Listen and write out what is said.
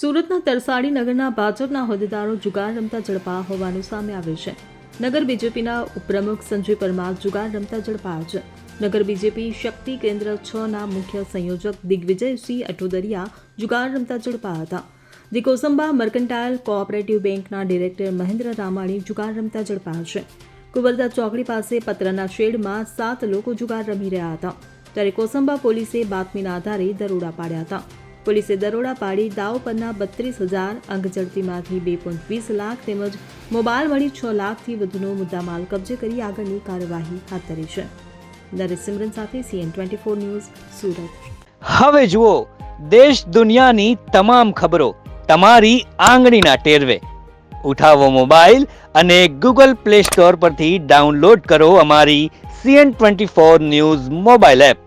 સુરતના તરસાડી નગરના ભાજપના હોદ્દેદારો જુગાર રમતા ઝડપા હોવાનું સામે આવ્યું છે. નગર બીજેપીના ઉપપ્રમુખ સંજય પરમાર જુગાર રમતા ઝડપાયા છે. નગર બીજેપી શક્તિ કેન્દ્ર છ ના મુખ્ય સંયોજક દિગ્વિજયસિંહ અટોદરિયા જુગાર રમતા ઝડપાયા હતા. દિકોસંબા મર્કન્ટાઇલ કોઓપરેટિવ બેંકના ડિરેક્ટર મહેન્દ્ર રામાણી જુગાર રમતા ઝડપાયા છે. કુબરદા ચોકડી પાસે પતરાના શેડમાં સાત લોકો જુગાર રમી રહ્યા હતા. ત્યારે કોસંબા પોલીસે બાતમીના આધારે દરોડા પાડ્યા હતા. પોલીસે દરોડા પાડી દાવ પરના બત્રીસ હજાર અંક ઝડપીમાંથી બે પોઈન્ટ વીસ લાખ તેમજ મોબાઈલ મળી છ લાખથી વધુનો મુદ્દામાલ કબજે કરી આગળની કાર્યવાહી હાથ ધરી છે. નરેશ સાથે CN twenty four news, Surat. હવે જુઓ, દેશ દુનિયાની તમામ ખબરો તમારી આંગળીના ટેરવે. ઉઠાવો મોબાઈલ અને ગૂગલ પ્લે સ્ટોર પરથી ડાઉનલોડ કરો અમારી CN twenty four news mobile app.